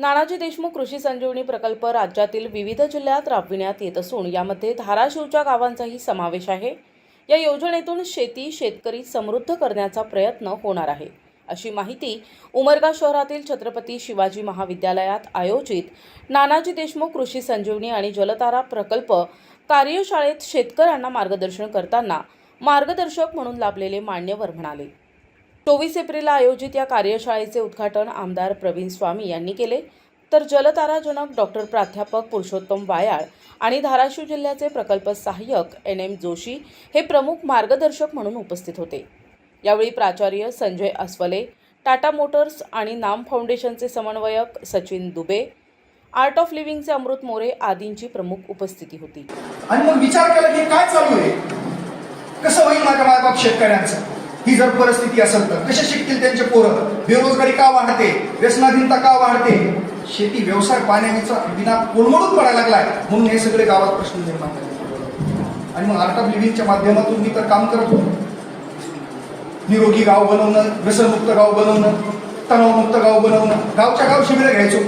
नानाजी देशमुख कृषी संजीवनी प्रकल्प राज्यातील विविध जिल्ह्यात राबविण्यात येत असून यामध्ये धाराशिवच्या गावांचाही समावेश आहे. या योजनेतून शेती शेतकरी समृद्ध करण्याचा प्रयत्न होणार आहे. अशी माहिती उमरगा शहरातील छत्रपती शिवाजी महाविद्यालयात आयोजित नानाजी देशमुख कृषी संजीवनी आणि जलतारा प्रकल्प कार्यशाळेत शेतकऱ्यांना मार्गदर्शन करताना मार्गदर्शक म्हणून लाभलेले मान्यवर म्हणाले. चोवीस एप्रिलला आयोजित या कार्यशाळेचे उद्घाटन आमदार प्रवीण स्वामी यांनी केले. तर जलताराजनक डॉक्टर प्राध्यापक पुरुषोत्तम वायाळ आणि धाराशिव जिल्ह्याचे प्रकल्प सहाय्यक एन एम जोशी हे प्रमुख मार्गदर्शक म्हणून उपस्थित होते. यावेळी प्राचार्य संजय अस्वले टाटा मोटर्स आणि नाम फाउंडेशनचे समन्वयक सचिन दुबे आर्ट ऑफ लिव्हिंगचे अमृत मोरे आदींची प्रमुख उपस्थिती होती. आणि मग विचार केला की काय चालू आहे? कसं होईल माझ्या मायबाप शेतकऱ्यांचं? ही जर परिस्थिती असेल तर कसे शिकतील त्यांचे पोरं? बेरोजगारी का वाढते? व्यसनाधीनता का वाढते? शेती व्यवसाय पाण्याचा विना कोलमडून पडायला लागलाय. म्हणून हे सगळे गावात प्रश्न निर्माण झाले. आणि मग आर्ट ऑफ लिव्हिंगच्या माध्यमातून मी तर काम करत. होतो निरोगी गाव बनवणं व्यसनमुक्त गाव बनवणं तणावमुक्त गाव बनवणं गावच्या गाव शिबिरं घ्यायचो.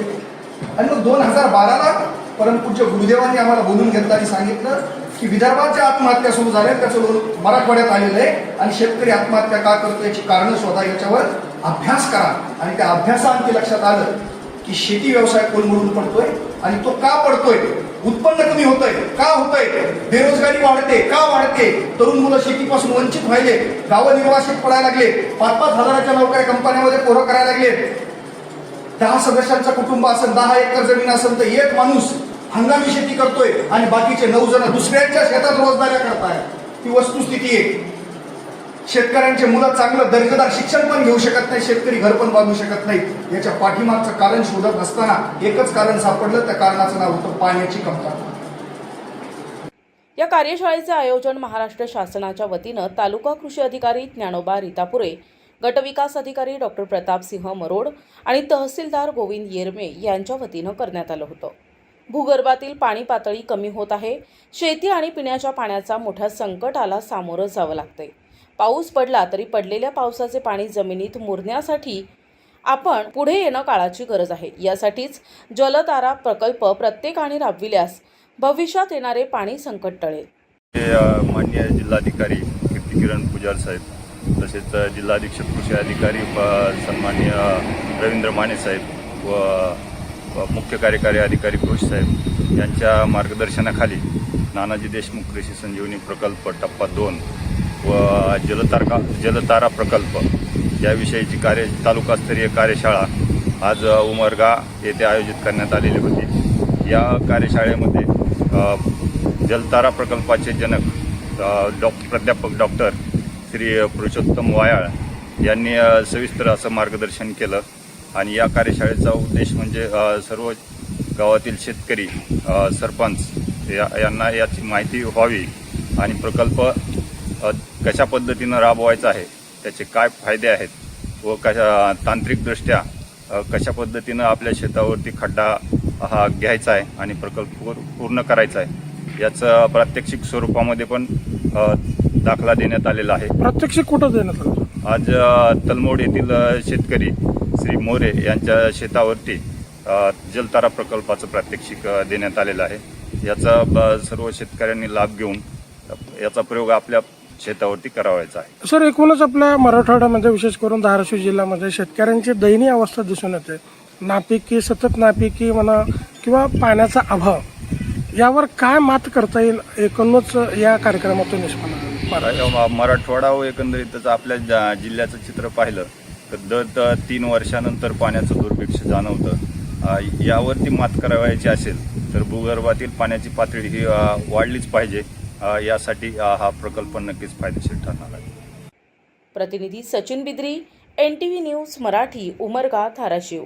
आणि मग दोन हजार बाराला परमपूरच्या गुरुदेवांनी आम्हाला बोलून घेतलं आणि सांगितलं की विदर्भाच्या आत्महत्या सुरू झाल्या त्याचं लोक मराठवाड्यात आलेलं आहे. आणि शेतकरी आत्महत्या का करतो याची कारणं शोधा याच्यावर अभ्यास करा. आणि त्या अभ्यासाअंती लक्षात आलं की शेती व्यवसाय कोलमडून पडतोय आणि तो का पडतोय? उत्पन्न कमी होतंय. का होतंय? बेरोजगारी वाढते. का वाढते? तरुण मुलं शेतीपासून वंचित व्हायले. गावं निर्वासित पडायला लागले. पाच पाच हजाराच्या नोकऱ्या कंपन्यामध्ये पोरं करायला लागले. दहा सदस्यांचं कुटुंब असेल दहा एकर जमीन असेल तर एक माणूस हंगामी शेती करतोय आणि बाकीचे नऊ जण दुसऱ्यांच्या शेतात रोजगाऱ्या करताय ही वस्तुस्थिती आहे शेतकऱ्यांचे मुलं चांगलं दर्जेदार शिक्षण पण घेऊ शकत नाही शेतकरी घर पण बांधू शकत नाही. याच्या पाठीमागचं कारण शोधत असताना एकच कारण सापडलं त्या कारणाचं नाव होतं पाण्याची कमतरता. या कार्यशाळेचे आयोजन महाराष्ट्र शासनाच्या वतीनं तालुका कृषी अधिकारी ज्ञानोबा रितापुरे गटविकास अधिकारी डॉक्टर प्रतापसिंह मरोड आणि तहसीलदार गोविंद येरमे यांच्या वतीनं करण्यात आलं होतं. भूगर्भातील पाणी पातळी कमी होत आहे. शेती आणि पिण्याच्या पाण्याचा मोठ्या संकटाला सामोरं जावं लागतंय. पाऊस पडला तरी पडलेल्या पावसाचे पाणी जमिनीत मुरण्यासाठी आपण पुढे येणं काळाची गरज आहे. यासाठीच जलतारा प्रकल्प प्रत्येकाने राबविल्यास भविष्यात येणारे पाणी संकट टळेल. मान्य जिल्हाधिकारी कीर्ती जिल्हाधिकारी पुजार साहेब तसेच जिल्हाधीक्षक कृषी अधिकारी सन्मान्य रवींद्र माने साहेब व मुख्य कार्यकारी अधिकारी घोष साहेब यांच्या मार्गदर्शनाखाली नानाजी देशमुख कृषी संजीवनी प्रकल्प टप्पा दोन व जलतारका जलतारा प्रकल्प याविषयीची कार्य तालुकास्तरीय कार्यशाळा आज उमरगा येथे आयोजित करण्यात आलेली होती. या कार्यशाळेमध्ये जलतारा प्रकल्पाचे जनक डॉक्टर प्राध्यापक डॉक्टर श्री पुरुषोत्तम वायाळ यांनी सविस्तर असं मार्गदर्शन केलं. आणि या कार्यशाळेचा उद्देश म्हणजे सर्व गावातील शेतकरी सरपंच या यांना याची माहिती व्हावी आणि प्रकल्प कशा पद्धतीनं राबवायचा आहे त्याचे काय फायदे आहेत व कशा तांत्रिकदृष्ट्या कशा पद्धतीनं आपल्या शेतावरती खड्डा हा घ्यायचा आहे आणि प्रकल्प पूर- पूर्ण करायचा आहे याचं प्रात्यक्षिक स्वरूपामध्ये पण दाखला देण्यात आलेला आहे. प्रत्यक्ष कुठं देण्यात आलं? आज तलमोड येथील शेतकरी श्री मोरे यांच्या शेतावरती जलतारा प्रकल्पाचं प्रात्यक्षिक देण्यात आलेलं आहे. याचा सर्व शेतकऱ्यांनी लाभ घेऊन याचा प्रयोग आपल्या शेतावरती करावायचा आहे. सर एकूणच आपल्या मराठवाड्यामध्ये विशेष करून धाराशिव जिल्ह्यामध्ये शेतकऱ्यांची दयनीय अवस्था दिसून येते. नापिकी सतत नापिकी म्हणा किंवा पाण्याचा अभाव यावर काय मात करता येईल? एकूणच या कार्यक्रमातून निष्पन्न मराठवाडा व एकंदरीतच आपल्या जिल्ह्याचं चित्र पाहिलं तर दर तीन वर्षानंतर पाण्याचं दुर्भिक्ष जाणवतं. यावरती मात करावायची असेल तर भूगर्भातील पाण्याची पातळी ही वाढलीच पाहिजे. यासाठी हा प्रकल्प नक्कीच फायदेशीर ठरणार आहे. प्रतिनिधी Sachin Bidri N T V news Marathi Umarga Dharashiv.